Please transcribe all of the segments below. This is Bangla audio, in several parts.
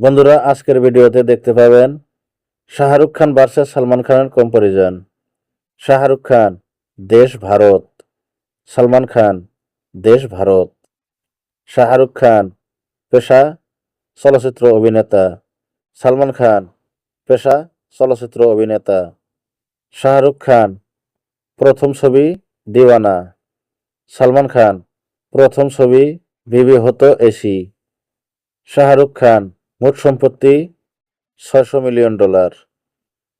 বন্ধুরা, আজকের ভিডিওতে দেখতে পাবেন শাহরুখ খান ভার্সেস সালমান খানের কম্পারিজন শাহরুখ খান, দেশ ভারত। সালমান খান, দেশ ভারত। শাহরুখ খান, পেশা চলচ্চিত্র অভিনেতা। সালমান খান, পেশা চলচ্চিত্র অভিনেতা। শাহরুখ খান, প্রথম ছবি দিওয়ানা। সালমান খান, প্রথম ছবি বিবি হতো এসি। শাহরুখ খান মোট সম্পত্তি ছয়শো মিলিয়ন ডলার।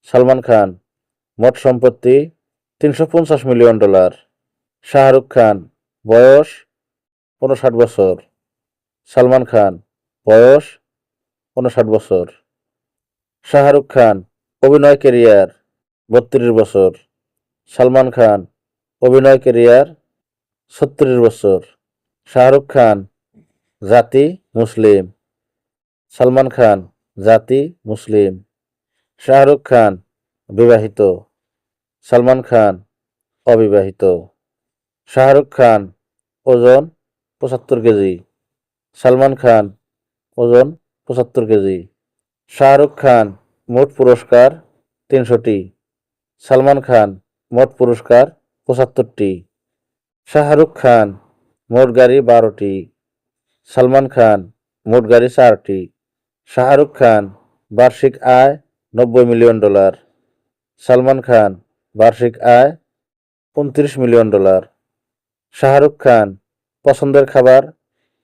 সালমান খান, মোট সম্পত্তি তিনশো পঞ্চাশ মিলিয়ন ডলার। শাহরুখ খান, বয়স উনষাট বছর। সালমান খান, বয়স উনষাট বছর। শাহরুখ খান, অভিনয় কেরিয়ার বত্রিশ বছর। সালমান খান, অভিনয় কেরিয়ার ছত্রিশ বছর। শাহরুখ খান, জাতি মুসলিম। সালমান খান, জাতি মুসলিম। শাহরুখ খান, বিবাহিত। সালমান খান, অবিবাহিত। শাহরুখ খান, ওজন পঁচাত্তর কেজি। সালমান খান, ওজন পঁচাত্তর কেজি। শাহরুখ খান, মোট পুরস্কার তিনশোটি। সালমান খান, মোট পুরস্কার পঁচাত্তরটি। শাহরুখ খান, মোট গাড়ি বারোটি। সালমান খান, মোট গাড়ি চারটি। শাহরুখ খান, বার্ষিক আয় নব্বই মিলিয়ন ডলার। সালমান খান, বার্ষিক আয় উনত্রিশ মিলিয়ন ডলার। শাহরুখ খান, পছন্দের খাবার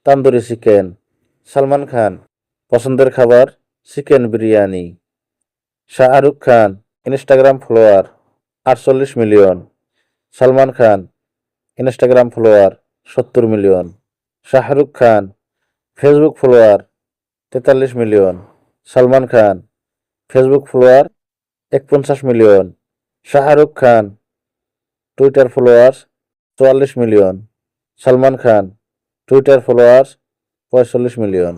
তান্দুরি চিকেন। সালমান খান, পছন্দের খাবার chicken biryani. Shahrukh Khan, Instagram follower আটচল্লিশ million. Salman Khan, Instagram follower সত্তর million. Shahrukh Khan, Facebook follower তেতাল্লিশ million. Salman Khan, Facebook follower একপঞ্চাশ million. Shahrukh Khan, Twitter followers চুয়াল্লিশ million. Salman Khan, Twitter followers পঁয়তাল্লিশ মিলিয়ন।